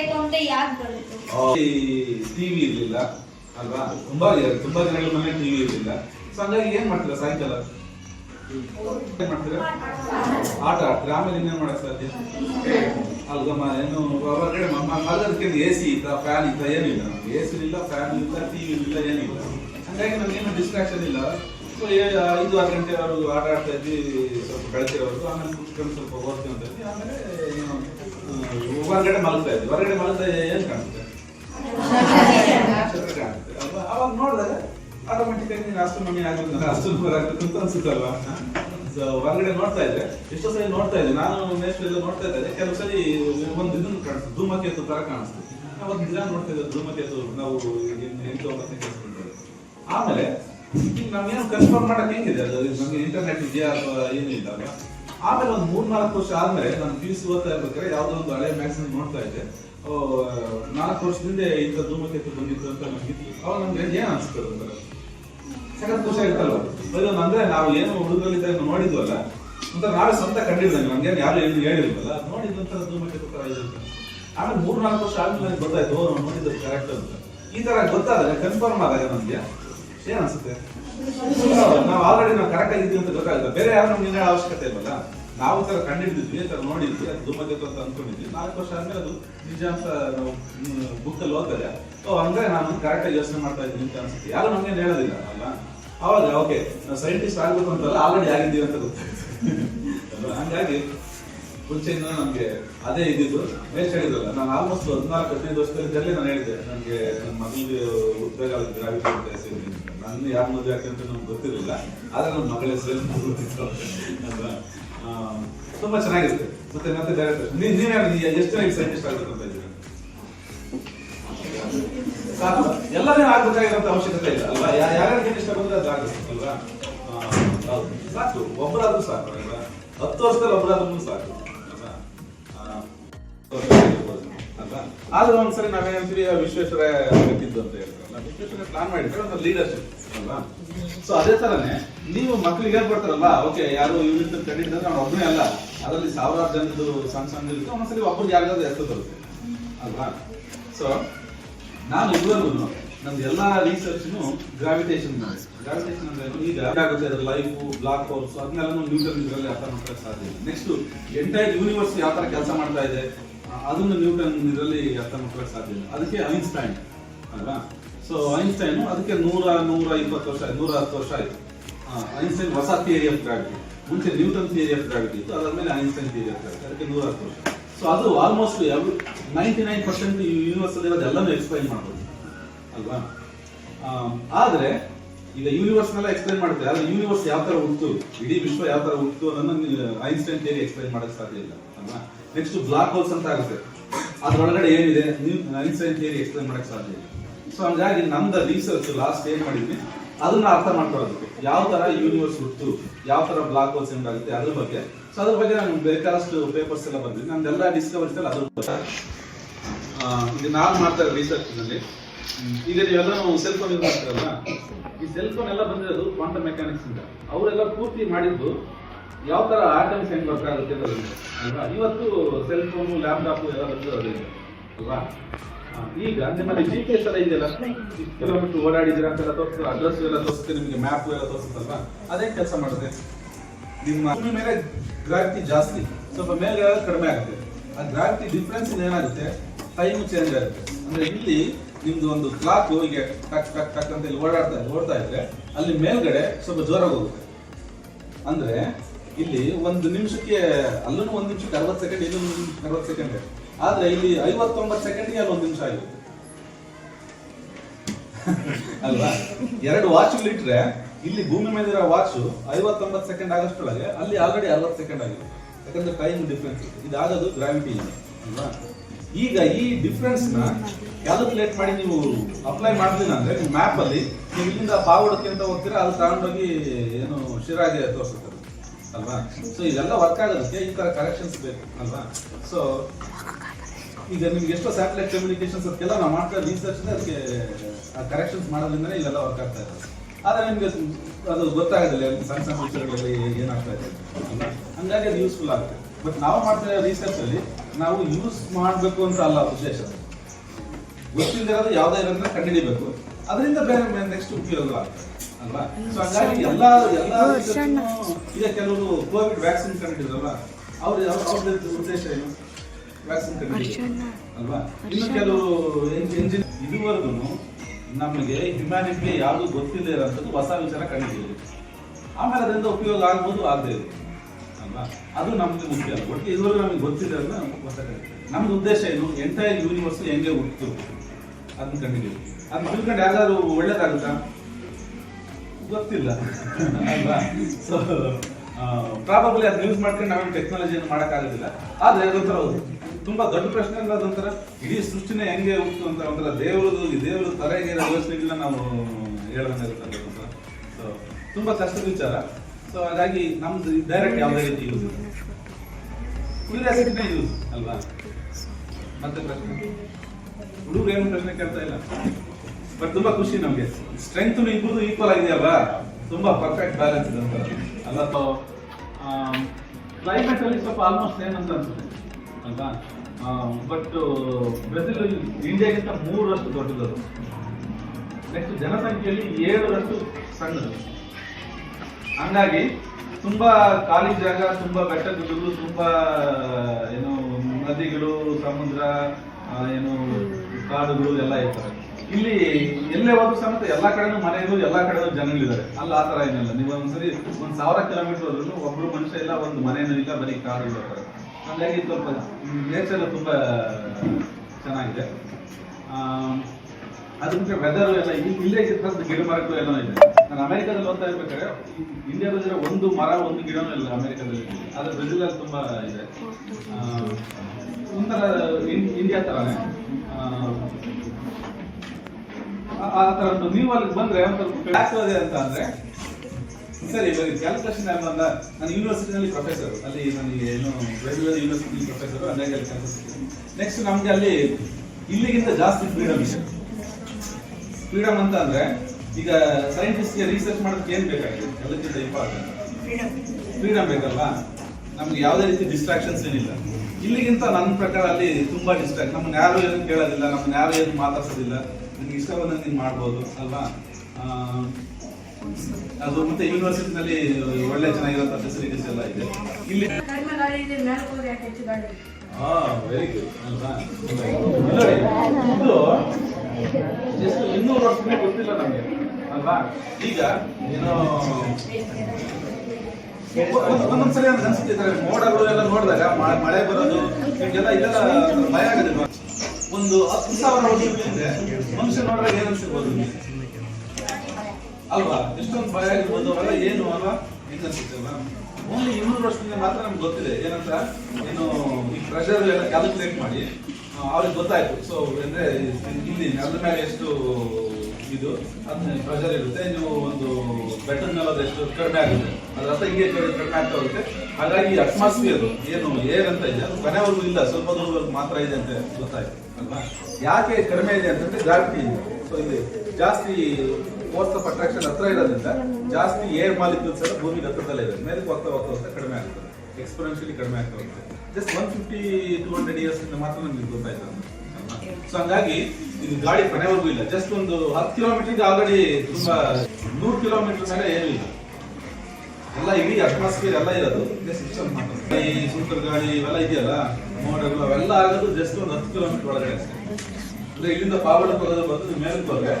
ಈ ಅಂತ ಯಾಕೆ ಟಿವಿ ಇರ್ಲಿಲ್ಲ, ಅಲ್ವಾ? ತುಂಬಾ ತುಂಬಾ ಜನಗಳ ಮನೆ ಟಿವಿ ಇರಲಿಲ್ಲ. ಸೊ ಹಂಗಾಗಿ ಏನ್ ಮಾಡ್ತೀರಾ ಸಾಯಂಕಾಲ? ಮಾಡ್ತೀರಾ? ಆಟ ಆಡ್ತೀರಾ? ಆಮೇಲೆ ಇನ್ನೇನ್ ಮಾಡಕ್ ಸಾಧ್ಯ? ಅಲ್ಗಮ್ಮ ಏನು, ಹೊರಗಡೆ ಮಲಗೋದಕ್ಕೆ ಎ ಸಿ ಇತ್ತ ಫ್ಯಾನ್ ಇತ್ತ, ಏನಿಲ್ಲ. ಎ ಸಿ ಇಲ್ಲ ಫ್ಯಾನ್ ಇಲ್ಲ ಟಿವಿ ಇಲ್ಲ, ಏನಿಲ್ಲ. ಹಂಗಾಗಿ ಏನು ಡಿಸ್ಟ್ರಾಕ್ಷನ್ ಇಲ್ಲ. ಸೊ ಐದು ಆರು ಗಂಟೆವರೆಗೂ ಆಟ ಆಡ್ತಾ ಇದ್ವಿ, ಸ್ವಲ್ಪ ಕಳಿಸಿರೋರು ಆಮೇಲೆ ಮುಚ್ಕೊಂಡು ಸ್ವಲ್ಪ ಓದ್ತೀವಿ ಅಂತ ಇದ್ವಿ. ಆಮೇಲೆ ಹೊರಗಡೆ ಮಲಗ್ತಾ ಇದ್ವಿ. ಹೊರಗಡೆ ಮಲಗ್ತಾ ಏನ್ ಕಾಣುತ್ತೆ? ಕಾಣುತ್ತೆ. ಅವಾಗ ನೋಡಿದಾಗ ಆಟೋಮೆಟಿಕ್ ಆಗಿ ನೀನು ಅಷ್ಟು ಮನೆ ಆಗಿಲ್ಲ ಅಷ್ಟು ಆಗ್ತದೆ ಅಂತ ಅನ್ಸುತ್ತಲ್ವಾ? ಹೊರಗಡೆ ನೋಡ್ತಾ ಇದ್ದೆ. ಎಷ್ಟೋ ಸರಿ ನೋಡ್ತಾ ಇದ್ದೆ. ನಾನು ಎಲ್ಲ ನೋಡ್ತಾ ಇದ್ದೆ ಕೆಲವು ಸರಿ ಒಂದು ಇದನ್ನು ಕಾಣಿಸ್ತು ಧೂಮಕೇತು ತರ ಕಾಣಿಸ್ತು ಅವತ್ತು ನಿಜ ನೋಡ್ತಾ ಇದ್ದೆ. ಧೂಮಕೇತು ನಾವು ಎಂಟು ಒಂಬತ್ತನೇ ಆಮೇಲೆ ನಮ್ಗೇನು ಕನ್ಫರ್ಮ್ ಮಾಡಕ್ ಹೆಂಗಿದೆ? ಅದು ನಮ್ಗೆ ಇಂಟರ್ನೆಟ್ ಇದೆಯಾ ಅಥವಾ ಏನು ಇಲ್ಲ ಆಮೇಲೆ ಒಂದು ಮೂರ್ ನಾಲ್ಕು ವರ್ಷ ಆದ್ಮೇಲೆ ನಾನು ಪಿ ಸಿ ಓದ್ತಾ ಇರ್ಬೇಕಾದ್ರೆ ಯಾವ್ದೋ ಒಂದು ಹಳೆ ಮ್ಯಾಗ್ಝಿನ್ ನೋಡ್ತಾ ಇದ್ದೆ. ನಾಲ್ಕು ವರ್ಷದಿಂದ ಇಂಥ ಧೂಮಕೇತು ಬಂದಿತ್ತು ಅಂತ ನಮ್ಗೆ ಅವಾಗ ನಮ್ಗೆ ಏನ್ ಅನ್ಸ್ತದೆ ಅಂದ್ರೆ ಸಖತ್ ಖುಷಿ ಆಗುತ್ತಲ್ವ ಅದೊಂದು ಅಂದ್ರೆ ನಾವು ಏನು ಹುಡುಗರಲ್ಲಿದ್ದಾಗ ನೋಡಿದ್ವಲ್ಲ, ಅಂತ ನಾವೇ ಸ್ವಂತ ಕಂಡಿದ್ದಂಗೆ ನಮ್ಗೆ ಯಾರು ಏನು ಹೇಳಿಲ್ವಲ್ಲ? ನೋಡಿದ ನಂತರ ಧೂಮಕೇತು ಇದೆ ಆಮೇಲೆ ಮೂರ್ ನಾಲ್ಕು ವರ್ಷ ಆದ್ಮೇಲೆ ಗೊತ್ತಾಯ್ತು, ಓ ನೋಡಿದ್ದು ಕರೆಕ್ಟ್ ಅಂತ. ಈ ತರ ಗೊತ್ತಾದ್ರೆ ಕನ್ಫರ್ಮ್ ಆದಾಗ ನಮ್ಗೆ ಏನ್ ಅನ್ಸುತ್ತೆ ನಾವು ಆಲ್ರೆಡಿ ನಾವು ಕರೆಕ್ಟ್ ಆಗಿದ್ದೀವಿ ಅಂತ ಗೊತ್ತಾಗುತ್ತೆ ಬೇರೆ ಯಾರು ನಮ್ಗೆ ಹೇಳೋ ಅವಶ್ಯಕತೆ ಇಲ್ಲ ನಾವು ತರ ಈ ತರ ನೋಡಿದ್ವಿ, ಅದು ಧೂಮಕೇತು ಅಂತ ಅನ್ಕೊಂಡಿದ್ವಿ. ನಾಲ್ಕು ವರ್ಷ ಆದ್ಮೇಲೆ ಅದು ನಿಜ ಅಂತ ನಾವು ಬುಕ್ ಅಲ್ಲಿ ಓದ್ತಾರೆ ಓ ಅಂದ್ರೆ ನಾನು ಕರೆಕ್ಟ್ ಆಗಿ ಯೋಚನೆ ಮಾಡ್ತಾ ಇದ್ದೀನಿ ಅಂತ ಅನ್ಸುತ್ತೆ. ಯಾರು ನಮ್ಗೆ ಹೇಳೋದಿಲ್ಲ ಅಲ್ಲ ಅವಾಗ ಓಕೆ ನಾವು ಸೈಂಟಿಸ್ಟ್ ಆಗ್ಬೇಕು ಅಂತಲ್ಲ ಆಲ್ರೆಡಿ ಆಗಿದ್ದೀವಿ ಅಂತ ಗೊತ್ತಾಗುತ್ತೆ? ಹಂಗಾಗಿ ಮುಂಚೆಯಿಂದ ನಮಗೆ ಅದೇ ಇದ್ದಿದ್ದು. ವೇಸ್ಟ್ ಹೇಳಿದ್ರಲ್ಲ ನಾನು ಆಲ್ಮೋಸ್ಟ್ ಹದಿನಾಲ್ಕು, ಹದಿನೈದು ವರ್ಷದಲ್ಲಿ ನಾನು ಹೇಳಿದೆ ನನಗೆ ನನ್ನ ಮಗಳಿಗೆ ಉದ್ಯೋಗ ಗ್ರಾವಿಟಿ ಅಂತ ನನ್ನ ಯಾರು ಮದುವೆ ಆಗ್ತಂತ ನಮ್ಗೆ ಗೊತ್ತಿರಲಿಲ್ಲ. ಆದ್ರೆ ನನ್ನ ಮಗಳ ಹೆಸರಲ್ಲಿ ಗೊತ್ತಿತ್ತು. ಅಲ್ವಾ? ತುಂಬಾ ಚೆನ್ನಾಗಿರುತ್ತೆ. ಮತ್ತೆ ಮತ್ತೆ ಡೈರೆಕ್ಟರ್ ನೀನು ನೀವೇ ಎಷ್ಟು ಜನ ಸೈಂಟಿಸ್ಟ್ ಆಗಬೇಕು ಅಂತ ಇದ್ದೀರಾ? ಸಾಕು. ಎಲ್ಲನೇ ಆಗ್ಬೇಕಾಗಿರೋಂಥ ಅವಶ್ಯಕತೆ ಇಲ್ಲ, ಅಲ್ವಾ? ಯಾರು ಇಷ್ಟ ಬಂದ್ರೆ ಅದು ಆಗುತ್ತೆ ಅಲ್ವಾ. ಸಾಕು. ಒಬ್ಬರಾದ್ರೂ ಸಾಕು, ಅಲ್ವಾ? ಹತ್ತು ವರ್ಷದಲ್ಲಿ ಒಬ್ಬರಾದ್ರೂ ಸಾಕು. ಆದ್ರೆ ಒಂದ್ಸರಿ ನಾವೇ ಅಂತೀವಿ ವಿಶ್ವೇಶ್ವರಯ್ಯ ಬೇಕಿದ್ದು ಅಂತ ಹೇಳ್ತಾರಲ್ಲ ವಿಶ್ವೇಶ್ವರ ಪ್ಲಾನ್ ಮಾಡಿದ್ರೆ ಒಂದು ಲೀಡರ್ಶಿಪ್ ಅಲ್ವಾ? ಸೊ ಅದೇ ತರನೇ ನೀವು ಮಕ್ಳಿಗೆ ಹೇಳ್ಕೊಡ್ತಾರಲ್ಲ ಓಕೆ, ಯಾರು ಇವ್ರಿಂದ ಕ್ರೆಡಿಟ್ ಅವ್ನು ಒಬ್ಬನೇ ಅಲ್ಲ. ಅದರಲ್ಲಿ ಸಾವಿರಾರು ಜನದ್ದು ಸಣ್ಣ ಸಣ್ಣ ಇರುತ್ತೆ, ಒಂದ್ಸರಿ ಒಬ್ಬರಿಗೆ ಯಾರಿಗಾದ್ರು ಹೆಸರು ಬರುತ್ತೆ, ಅಲ್ವಾ? ಸೊ ನಾನು ಇದುವರೆಗೂ ನಮ್ದು ಎಲ್ಲಾ ರಿಸರ್ಚ್ನು ಗ್ರಾವಿಟೇಷನ್ ಗ್ರಾವಿಟೇಷನ್ ಅಂದ್ರೆ? ಈಗ ಆಗುತ್ತೆ ಅದ್ರ ಲೈಫ್ ಬ್ಲಾಕ್ ಹೋಲ್ಸ್ ಅದನ್ನೆಲ್ಲ ನ್ಯೂಟನ್ ಇದ್ರಲ್ಲಿ ಅರ್ಥ ಮಾಡ್ಕೊಳ್ಳೋಕೆ ಸಾಧ್ಯ ನೆಕ್ಸ್ಟ್ ಎಂಟೈರ್ ಯೂನಿವರ್ಸ್ ಯಾವ ತರ ಕೆಲಸ ಮಾಡ್ತಾ ಇದೆ? ಅದನ್ನು ನ್ಯೂಟನ್ ಇದರಲ್ಲಿ ಅರ್ಥ ಮಾಡ್ಕೊಳ್ಳೋಕೆ ಸಾಧ್ಯ ಇಲ್ಲ. ಅದಕ್ಕೆ ಐನ್ಸ್ಟೈನ್, ಅಲ್ವಾ? ಸೊ ಐನ್ಸ್ಟೈನ್ ಅದಕ್ಕೆ ನೂರ ನೂರ ಇಪ್ಪತ್ತು ವರ್ಷ, ನೂರ ಹತ್ತು ವರ್ಷ ಆಯ್ತು. ಐನ್ಸ್ಟೈನ್ ಹೊಸ ಥಿಯರಿ ಆಫ್ ಗ್ರಾವಿಟಿ ಮುಂಚೆ ನ್ಯೂಟನ್ ಥಿಯರಿ ಆಫ್ ಗ್ರಾವಿಟಿ ಇತ್ತು, ಅದಾದ್ಮೇಲೆ ಐನ್ಸ್ಟೈನ್ ಥಿಯರಿ ಆಫ್ ಗ್ರಾವಿಟಿ ಅದಕ್ಕೆ ನೂರ ಹತ್ತು ವರ್ಷ. ಸೊ ಅದು almost ninety nine percent universe ಅಲ್ಲಿ ಇರೋದೆಲ್ಲನೂ ಎಕ್ಸ್ಪ್ಲೈನ್ ಮಾಡ್ಬೋದು, ಅಲ್ವಾ? ಆದ್ರೆ, ಈಗ ಯೂನಿವರ್ಸ್ ನೆಲ್ಲ ಎಕ್ಸ್ಪ್ಲೈನ್ ಮಾಡುತ್ತೆ ಆದ್ರೆ ಯೂನಿವರ್ಸ್ ಯಾವ ತರ ಹುಟ್ಟು ಇಡೀ ವಿಶ್ವ ಯಾವ ತರ ಹುಟ್ಟು ಅನ್ನೋದನ್ನ ಐನ್ಸ್ಟೈನ್ ಥಿಯರಿ ಎಕ್ಸ್ಪ್ಲೈನ್ ಮಾಡಕ್ ಸಾಧ್ಯ ಇಲ್ಲ, ಅಲ್ವಾ? ನೆಕ್ಸ್ಟ್ ಬ್ಲಾಕ್ ಹೋಲ್ಸ್ ಅಂತ ಆಗುತ್ತೆ. ಅದ್ರೊಳಗಡೆ ಏನಿದೆ? ಐನ್ಸ್ಟೈನ್ ಥಿಯರಿ ಎಕ್ಸ್ಪ್ಲೈನ್ ಮಾಡಕ್ ಸಾಧ್ಯ ಇಲ್ಲ. ಸೊ ಹಂಗಾಗಿ ನಮ್ದು ರಿಸರ್ಚ್ ಲಾಸ್ಟ್ ಏನ್ ಮಾಡಿದ್ವಿ? ಅದನ್ನ ಅರ್ಥ ಮಾಡ್ಕೊಳ್ಳೋದಕ್ಕೆ. ಯಾವ ತರ ಯೂನಿವರ್ಸ್ ಹುಟ್ಟು ಯಾವ ತರ ಬ್ಲಾಕ್ ಹೋಲ್ಸ್ ಹೆಂಗಾಗುತ್ತೆ ಅದ್ರ ಬಗ್ಗೆ. ಸೊ ಅದ್ರ ಬಗ್ಗೆ ನಾನು ಬೇಕಾದಷ್ಟು ಪೇಪರ್ಸ್ ಎಲ್ಲ ಬಂದ್ವಿ ನಂದೆಲ್ಲ ಡಿಸ್ಕವರ್ಸ್ ಎಲ್ಲ ಅದ್ರ ಬಗ್ಗೆ. ಈಗ ನಾನು ಮಾಡ್ತಾ ರಿಸರ್ಚ್ನಲ್ಲಿ ಈಗ ನೀವೆಲ್ಲ ಸೆಲ್ ಫೋನ್ ಯೂಸ್ ಮಾಡ್ತಾರಲ್ಲ? ಈ ಸೆಲ್ ಫೋನ್ ಎಲ್ಲ ಬಂದಿರೋದು ಕ್ವಾಂಟಮ್ ಮೆಕ್ಯಾನಿಕ್ಸ್ ಇಂದ. ಅವರೆಲ್ಲ ಪೂರ್ತಿ ಮಾಡಿದ್ದು ಯಾವ ತರ ಹೆಂಗ್ ವರ್ಕ್ ಆಗುತ್ತೆ ಅಲ್ವಾ? ಇವತ್ತು ಸೆಲ್ ಫೋನ್ ಲ್ಯಾಪ್ಟಾಪ್ ಎಲ್ಲ ಬಂದಿರೋದು ಅಲ್ವಾ? ಈಗ ನಿಮ್ಮಲ್ಲಿ ಜಿ ಪಿ ಎಸ್ ಎಲ್ಲ ಇದೆಯಲ್ಲ? ಕಿಲೋಮೀಟರ್ ಓಡಾಡಿದಿರ ಅಂತೆಲ್ಲ ತೋರಿಸ್ತದೆ ಅಡ್ರೆಸ್ ಎಲ್ಲ ತೋರಿಸುತ್ತೆ ನಿಮಗೆ ಮ್ಯಾಪ್ ಎಲ್ಲ ತೋರಿಸುತ್ತಲ್ವಾ ಅದೇ ಕೆಲಸ ಮಾಡುತ್ತೆ. ನಿಮ್ಮ ಭೂಮಿ ಮೇಲೆ ಗ್ರಾವಿಟಿ ಜಾಸ್ತಿ. ಸ್ವಲ್ಪ ಮೇಲೆ ಕಡಿಮೆ ಆಗುತ್ತೆ. ಆ ಗ್ರಾವಿಟಿ ಡಿಫ್ರೆನ್ಸ್ ಏನಾಗುತ್ತೆ? ಟೈಮ್ ಚೇಂಜ್ ಆಗುತ್ತೆ. ಅಂದ್ರೆ ಇಲ್ಲಿ ನಿಮ್ದು ಒಂದು ಕ್ಲಾಕ್ ಹೀಗೆ ಟಕ್ ಟಕ್ ಟಕ್ ಅಂತ ಇಲ್ಲಿ ಓಡಾಡ್ತಾ, ಓಡ್ತಾ ಇದ್ರೆ ಅಲ್ಲಿ ಮೇಲ್ಗಡೆ ಸ್ವಲ್ಪ ಜೋರಾಗಿ ಹೋಗುತ್ತೆ. ಅಂದ್ರೆ ಇಲ್ಲಿ ಒಂದು ನಿಮಿಷಕ್ಕೆ, ಅಲ್ಲೂ ಒಂದು ನಿಮಿಷಕ್ಕೆ ಅರವತ್ತು ಸೆಕೆಂಡ್ ಇಲ್ಲೂ ಅರವತ್ತು ಸೆಕೆಂಡ್ ಆದ್ರೆ ಇಲ್ಲಿ ಐವತ್ತೊಂಬತ್ತು ಸೆಕೆಂಡ್ಗೆ ಅಲ್ಲಿ ಒಂದು ನಿಮಿಷ ಆಯ್ತು ಅಲ್ವಾ? ಎರಡು ವಾಚ್ ಇಟ್ರೆ, ಇಲ್ಲಿ ಭೂಮಿ ಮೇಲಿರೋ ವಾಚ್ ಐವತ್ತೊಂಬತ್ತು ಸೆಕೆಂಡ್ ಆಗಷ್ಟೊಳಗೆ ಅಲ್ಲಿ ಆಲ್ರೆಡಿ ಅರವತ್ತು ಸೆಕೆಂಡ್ ಆಗಿದೆ. ಯಾಕಂದ್ರೆ ಟೈಮ್ ಡಿಫ್ರೆನ್ಸ್ ಇದಾಗೋದು ಗ್ರಾವಿಟಿ ಅಲ್ವಾ? ಈಗ ಈ ಡಿಫ್ರೆನ್ಸ್ನ ಕ್ಯಾಲ್ಕುಲೇಟ್ ಮಾಡಿ ನೀವು ಅಪ್ಲೈ ಮಾಡ್ತೀನಿ ಅಂದ್ರೆ ಮ್ಯಾಪ್ ಅಲ್ಲಿ ನೀವು ಇಲ್ಲಿಂದ ಪಾವಡಕ್ಕೆ ಅಂತ ಹೋಗ್ತೀರಾ, ಅಲ್ಲಿ ತಗೊಂಡೋಗಿ ಏನು ಶಿರಾಗೆ ತೋರಿಸುತ್ತೆ. ಅಲ್ವಾ? ಸೊ ಇದೆಲ್ಲ ವರ್ಕ್ ಆಗೋದಕ್ಕೆ ಈ ತರ ಕರೆಕ್ಷನ್ಸ್ ಬೇಕು, ಅಲ್ವಾ? ಸೊ ಈಗ ನಿಮ್ಗೆ ಎಷ್ಟೋ ಸ್ಯಾಟಲೈಟ್ ಕಮ್ಯುನಿಕೇಶನ್ಸ್ ಅದಕ್ಕೆಲ್ಲ ನಾವು ಮಾಡ್ತಾ ರಿಸರ್ಚ್ ಅದಕ್ಕೆ ಕರೆಕ್ಷನ್ಸ್ ಮಾಡೋದ್ರಿಂದ ಇಲ್ಲೆಲ್ಲ ವರ್ಕ್ ಆಗ್ತಾ ಇದೆ ಆದ್ರೆ ನಿಮ್ಗೆ ಅದು ಗೊತ್ತಾಗೋದಿಲ್ಲ ಸಣ್ಣ ಸಣ್ಣ ವಿಷಯಗಳಲ್ಲಿ ಏನಾಗ್ತಾ ಇದೆ ಅಲ್ವಾ? ಹಂಗಾಗಿ ಅದು ಯೂಸ್ಫುಲ್ ಆಗುತ್ತೆ. ಬಟ್ ನಾವು ಮಾಡ್ತಾ ರಿಸರ್ಚ್ ಅಲ್ಲಿ ನಾವು ಯೂಸ್ ಮಾಡಬೇಕು ಅಂತ ಅಲ್ಲ ಉದ್ದೇಶ. ಗೊತ್ತಿಲ್ಲದಿರೋದು ಯಾವುದೇ ಇರೋದನ್ನ ಕಂಡುಹಿಡಿಬೇಕು. ಅದರಿಂದ ಬೇರೆ ನೆಕ್ಸ್ಟ್ ಉಪಯೋಗ ಆಗ್ತದೆ ಅಲ್ವಾ? ಸೊ ಹಂಗಾಗಿ ಎಲ್ಲ ಎಲ್ಲ ಈಗ ಕೆಲವರು ಕೋವಿಡ್ ವ್ಯಾಕ್ಸಿನ್ ಕಂಡುಹಿಡಿದ್ರಲ್ಲ ಅವ್ರ ಅವ್ರ ಉದ್ದೇಶ ಏನು? ವ್ಯಾಕ್ಸಿನ್ ಕಂಡುಹಿಡಿಯೋದು ಅಲ್ವಾ? ಇನ್ನು ಕೆಲವರು ಎಂಜಿನ್ ಇದುವರೆಗೂ ನಮಗೆ ಹ್ಯುಮ್ಯಾನಿಟಿಗೆ ಯಾವುದು ಗೊತ್ತಿಲ್ಲ ಇರೋಂಥದ್ದು ಹೊಸ ವಿಚಾರ ಕಂಡಿದ್ದೀವಿ. ಆಮೇಲೆ ಅದರಿಂದ ಉಪಯೋಗ ಆಗ್ಬೋದು ಆಗದೆ ಇದೆ. ಅಲ್ವಾ? ಅದು ನಮ್ಗೆ ಮುಖ್ಯ ಅಲ್ಲ. ಒಟ್ಟು ಇದುವರೆಗೂ ನಮಗೆ ಗೊತ್ತಿದೆ ಅಂದ್ರೆ ಹೊಸ ನಮ್ದು ಉದ್ದೇಶ ಏನು? ಎಂಟೈರ್ ಯೂನಿವರ್ಸ್ ಹೆಂಗೆ ಹುಟ್ಟಿತು ಅದನ್ನ ಕಂಡಿದ್ದೀವಿ. ಅದನ್ನ ತಿಳ್ಕೊಂಡು ಯಾವ್ದಾದ್ರು ಒಳ್ಳೇದಾಗುತ್ತಾ? ಗೊತ್ತಿಲ್ಲ. ಅಲ್ವಾ? ಸೊ ಪ್ರಾಬಬ್ಲಿ ಅದನ್ನ ಯೂಸ್ ಮಾಡ್ಕೊಂಡು ನಾವೇನು ಟೆಕ್ನಾಲಜಿಯನ್ನು ಮಾಡೋಕ್ಕಾಗೋದಿಲ್ಲ. ಆದರೆ ಅದೊಂಥರ ತುಂಬ ದೊಡ್ಡ ಪ್ರಶ್ನೆ ಅಂದ್ರೆ ಅದೊಂಥರ ಇಡೀ ಸೃಷ್ಟಿನೇ ಹೆಂಗೆ ಹುಟ್ಟು ಅಂತ ಒಂಥರ ದೇವರದು ದೇವರ ಹೇಗೆ ಯೋಚನೆಗಳನ್ನ ನಾವು ಹೇಳೋದಾಗುತ್ತೆ ಸೊ ತುಂಬ ಕಷ್ಟದ ವಿಚಾರ. ಸೊ ಹಾಗಾಗಿ ನಮ್ದು ಡೈರೆಕ್ಟ್ ಯಾವುದೇ ರೀತಿ ಯೂಸ್ ಕ್ಯೂರಿಯಾಸಿಟಿನೇ ಯೂಸ್ ಅಲ್ವಾ? ಮತ್ತೆ ಪ್ರಶ್ನೆ? ಹುಡುಗರು ಏನು ಪ್ರಶ್ನೆ ಕೇಳ್ತಾ ಇಲ್ಲ? ಬಟ್ ತುಂಬಾ ಖುಷಿ ನಮ್ಗೆ. ಸ್ಟ್ರೆಂತ್ ಇಬ್ಬರು ಈಕ್ವಲ್ ಆಗಿದೆಯಲ್ವಾ ತುಂಬಾ ಪರ್ಫೆಕ್ಟ್ ಬ್ಯಾಲೆನ್ಸ್ ಇದೆ ಅಂತ. ಅಲ್ಲ ಕ್ಲೈಮೇಟ್ ಅಲ್ಲಿ ಸ್ವಲ್ಪ ಆಲ್ಮೋಸ್ಟ್ ಸೇಮ್ ಅಂತ ಅನ್ಸುತ್ತೆ. ಅಲ್ವಾ? ಬಟ್ ಬ್ರೆಜಿಲ್ ಇಂಡಿಯಾಗಿಂತ ಮೂರರಷ್ಟು ದೊಡ್ಡದು. ನೆಕ್ಸ್ಟ್ ಜನಸಂಖ್ಯೆಯಲ್ಲಿ ಏಳರಷ್ಟು ಸಣ್ಣದು. ಹಂಗಾಗಿ, ತುಂಬಾ ಖಾಲಿ ಜಾಗ, ತುಂಬಾ ಬೆಟ್ಟ ಗುಡ್ಡಗಳು, ತುಂಬಾ, ಏನು ನದಿಗಳು, ಸಮುದ್ರ ಏನು ಕಾಡುಗಳು ಎಲ್ಲ ಇರ್ತವೆ. ಇಲ್ಲಿ ಎಲ್ಲೇ ಹೋದ್ರು ಸಮೇತ ಎಲ್ಲಾ ಕಡೆನೂ ಮನೆಗಳು ಎಲ್ಲಾ ಕಡೆನೂ ಜನಗಳಿದ್ದಾರೆ. ಅಲ್ಲ ಆ ತರ ಏನಿಲ್ಲ. ನೀವು ಒಂದ್ಸರಿ ಒಂದ್ ಸಾವಿರ ಕಿಲೋಮೀಟರ್ ಹೋದ್ರು ಒಬ್ರು ಮನುಷ್ಯ ಇಲ್ಲ ಒಂದು ಮನೆನೂ ಇಲ್ಲ ಬರೀ ಕಾರ್ ಇರ್ತಾರೆ ಹಾಗಾಗಿ ಸ್ವಲ್ಪ ನೇಚರ್ ತುಂಬಾ ಚೆನ್ನಾಗಿದೆ. ಆ, ಅದು ಬಿಟ್ಟರೆ ವೆದರ್ ಎಲ್ಲ ಇಲ್ಲಿ- ಇರ್ತಕ್ಕಂಥ ಗಿಡ ಮರಗಳು ಎಲ್ಲ ಇದೆ. ನಾನು ಅಮೆರಿಕಾದಲ್ಲಿ ಓದ್ತಾ ಇರ್ಬೇಕಾದ್ರೆ ಇಂಡಿಯಾದಲ್ಲಿ ಒಂದು ಮರ ಒಂದು ಗಿಡನೂ ಇಲ್ಲ ಅಮೆರಿಕಾದಲ್ಲಿ. ಆದ್ರೆ ಬ್ರೆಜಿಲ್ ಅಲ್ಲಿ ತುಂಬಾ ಇದೆ. ಒಂಥರ ಇಂಡಿಯಾ ತರಾನೇ. ಆ, ಒಂದು ನೀವು ಅಲ್ಲಿ ಬಂದ್ರೆ ಒಂದು ಅಂತ ಅಂದ್ರೆ ಸರಿ ಇವಾಗ ಕ್ಯಾಲ್ಕುಲೇಷನ್ ಬಂದ ನಾನು ಯೂನಿವರ್ಸಿಟಿನಲ್ಲಿ ಪ್ರೊಫೆಸರ್ ಅಲ್ಲಿ ನನಗೆ ಏನು ಬೆಂಗಳೂರು ಯೂನಿವರ್ಸಿಟಿ ಪ್ರೊಫೆಸರ್ ಅಲ್ಲಿ ಕೆಲಸ ನೆಕ್ಸ್ಟ್ ನಮಗೆ ಅಲ್ಲಿ ಇಲ್ಲಿಗಿಂತ ಜಾಸ್ತಿ ಫ್ರೀಡಮ್ ಇದೆ. ಫ್ರೀಡಮ್ ಅಂತ ಅಂದ್ರೆ ಈಗ ಸೈಂಟಿಸ್ಟ್ಗೆ ರಿಸರ್ಚ್ ಮಾಡೋದಕ್ಕೆ ಏನು ಬೇಕಾಗಿದೆ? ಎಲ್ಲಕ್ಕಿಂತ ಇಂಪಾರ್ಟೆಂಟ್ ಫ್ರೀಡಮ್ ಬೇಕಲ್ವಾ ನಮ್ಗೆ ಯಾವುದೇ ರೀತಿ ಡಿಸ್ಟ್ರಾಕ್ಷನ್ಸ್ ಏನಿಲ್ಲ. ಇಲ್ಲಿಗಿಂತ ನನ್ನ ಪ್ರಕಾರ ಅಲ್ಲಿ ತುಂಬಾ ಡಿಸ್ಟ್ರಾಕ್ಟ್ ನಮ್ಮನ್ನ ಯಾರು ಏನು ಕೇಳೋದಿಲ್ಲ ನಮ್ಮನ್ನ ಯಾರು ಏನು ಮಾತಾಡ್ಸೋದಿಲ್ಲ. ನಿಮ್ಗೆ ಇಷ್ಟ ಬಂದಂಗೆ ನೀನು ಮಾಡ್ಬೋದು, ಅಲ್ವಾ? ಅದು ಮತ್ತೆ ಯೂನಿವರ್ಸಿಟಿನಲ್ಲಿ ಒಳ್ಳೆ ಚೆನ್ನಾಗಿರೋ ಫೆಸಿಲಿಟೀಸ್ ಎಲ್ಲ ಇದೆ. ಇಲ್ಲಿ ವೆರಿ ಗುಡ್ ಅಲ್ವಾ? ಇದು ಜಸ್ಟ್ ಇನ್ನೂರು ವರ್ಷದಿಂದ ಗೊತ್ತಿಲ್ಲ ನಮಗೆ, ಅಲ್ವಾ? ಈಗ ಏನೋ ಒಂದ್- ಒಂದೊಂದ್ಸರಿ ಅಂತ ಅನ್ಸುತ್ತಿದ್ದಾರೆ ಮೋಡಗಳು ಎಲ್ಲ ನೋಡಿದಾಗ ಮಳೆ ಬರೋದು ಇದೆಲ್ಲ ಇದೆಲ್ಲ ಭಯ ಆಗೋದಿಲ್ವಾ ಒಂದು ಹತ್ತು ಸಾವಿರ ಮನುಷ್ಯ ನೋಡ್ರೆ ಏನ್ ಅನ್ಸಿರ್ಬೋದು ಅಲ್ವಾ? ಎಷ್ಟೊಂದು ಭಯ ಆಗಿರ್ಬೋದು ಅವೆಲ್ಲ ಏನು ಅಲ್ಲ ಹೆಂಗ್ ಅನ್ಸುತ್ತಲ್ವಾ ಓನ್ಲಿ ಇನ್ನೂರು ವರ್ಷದಿಂದ ಮಾತ್ರ ನಮ್ಗೆ ಗೊತ್ತಿದೆ. ಏನಂತ? ಏನು, ಈ ಪ್ರೆಷರ್ ಎಲ್ಲ ಕ್ಯಾಲ್ಕುಲೇಟ್ ಮಾಡಿ ಅವ್ರಿಗೆ ಗೊತ್ತಾಯ್ತು. ಸೊ ಅಂದ್ರೆ ಇಲ್ಲಿ ನೆಲದ ಮೇಲೆ ಎಷ್ಟು ಇದು, ಅದನ್ನ ಪ್ರೆಷರ್ ಇರುತ್ತೆ. ನೀವು ಒಂದು ಬೆಟ್ಟದ ಮೇಲೆ ಎಷ್ಟು ಕಡಿಮೆ ಆಗುತ್ತೆ. ಅದ್ರ ಅರ್ಥ ಹಿಂಗೆ ಕಡಿಮೆ ಆಗ್ತಾ ಹೋಗುತ್ತೆ. ಹಾಗಾಗಿ ಅಟ್ಮಾಸ್ಫಿಯರ್ ಏನು ಏರ್ ಅಂತ ಇದೆ ಅದು ಕೊನೆವರೆಗೂ ಇಲ್ಲ. ಸ್ವಲ್ಪ ದೂರವರೆಗೂ ಮಾತ್ರ ಇದೆ ಅಂತ ಗೊತ್ತಾಯ್ತು. ಅಲ್ವಾ? ಯಾಕೆ ಕಡಿಮೆ ಇದೆ ಅಂತಂದ್ರೆ ಗ್ರಾವಿಟಿ ಇದೆ. ಸೊ ಇಲ್ಲಿ ಜಾಸ್ತಿ ಫೋರ್ಸ್ ಆಫ್ ಅಟ್ರಾಕ್ಷನ್ ಹತ್ರ ಇರೋದ್ರಿಂದ ಜಾಸ್ತಿ ಏರ್ ಮಾಲಿಕ್ಯೂಲ್ಸ್ ಎಲ್ಲ ಭೂಮಿ ಹತ್ರದಲ್ಲೇ ಇದೆ ಮೇಲೆ ಹೋಗ್ತಾ ಹೋಗ್ತಾ ಹೋಗ್ತಾ ಕಡಿಮೆ ಆಗ್ತದೆ. ಎಕ್ಸ್ಪೋನೆನ್ಷಿಯಲಿ ಕಡಿಮೆ ಆಗ್ತಾ ಹೋಗುತ್ತೆ just one fifty two hundred years ಇಂದ ಮಾತ್ರ ನಮಗೆ ಗೊತ್ತಾಯ್ತು. ಸೊ ಹಂಗಾಗಿ ಇದು ಗಾಡಿ ಕೊನೆವರೆಗೂ ಇಲ್ಲ. ಜಸ್ಟ್ ಒಂದು ಹತ್ತು ಕಿಲೋಮೀಟರ್ ಆಲ್ರೆಡಿ ತುಂಬಾ ನೂರು ಕಿಲೋಮೀಟರ್ ಮೇಲೆ ಏನೂ ಇಲ್ಲ. ಎಲ್ಲ ಇಡೀ ಅಟ್ಮಾಸ್ಫಿಯರ್ ಎಲ್ಲ ಇರೋದು. ಸಿಸ್ಟಮ್ ಈ ಸುಂಟರ್ ಗಾಳಿ ಇವೆಲ್ಲ ಇದೆಯಲ್ಲ ಮೋಡಗಳು ಅವೆಲ್ಲ ಆಗೋದು ಜಸ್ಟ್ ಒಂದು ಹತ್ತು ಕಿಲೋಮೀಟರ್ ಒಳಗಡೆ ಅಷ್ಟೇ. ಅಂದ್ರೆ ಇಲ್ಲಿಂದ ಪಾವಡ ಹೋಗೋದು ಬಂದು ಮೇಲಕ್ಕೆ ಹೋದ್ರೆ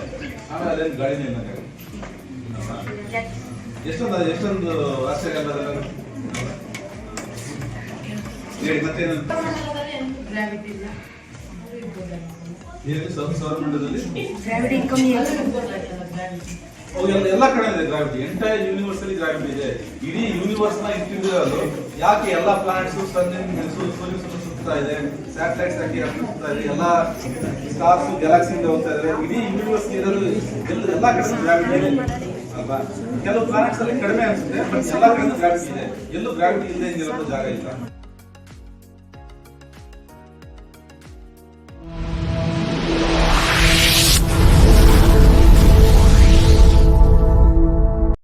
ಆಮೇಲೆ ಅದೇನು ಗಾಡಿನೇ ಇಲ್ಲ? ಎಷ್ಟೊಂದು ಎಷ್ಟೊಂದು ಆಶ್ಚರ್ಯ? ಹೇಳಿ, ಮತ್ತೇನು? ಸೌರಮಂಡಲದಲ್ಲಿ? ಎಲ್ಲ ಕಡೆ ಇದೆ ಗ್ರಾವಿಟಿ ಎಂಟೈರ್ ಯೂನಿವರ್ಸ್ ಅಲ್ಲಿ ಗ್ರಾವಿಟಿ ಇದೆ. ಇಡೀ ಯೂನಿವರ್ಸ್ನ ಇಟ್ಟಿರೋದು ಯಾಕೆ ಎಲ್ಲಾ ಪ್ಲಾನೆಟ್ಸ್ ಸೂರ್ಯ ಸುತ್ತ ಇದೆ ಸ್ಯಾಟಲೈಟ್ಸ್ ಹಾಕಿ ಸುತ್ತಾ ಇದೆ, ಎಲ್ಲ ಸ್ಟಾರ್ಸ್ ಗ್ಯಾಲಕ್ಸಿ ಇಂದ ಹೋಗ್ತಾ ಇದೆ. ಇಡೀ ಯೂನಿವರ್ಸ್ ಇರೋದು ಎಲ್ಲ, ಎಲ್ಲಾ ಕಡೆ ಗ್ರಾವಿಟಿ ಇದೆ. ಅಲ್ವಾ? ಕೆಲವು ಪ್ಲಾನೆಟ್ಸ್ ಅಲ್ಲಿ ಕಡಿಮೆ ಅನ್ಸುತ್ತೆ ಬಟ್ ಎಲ್ಲ ಕಡೆ ಗ್ರಾವಿಟಿ ಇದೆ. ಎಲ್ಲೂ ಗ್ರಾವಿಟಿ ಇಲ್ಲದೆ ಇರೋ ಜಾಗ ಇಲ್ಲ.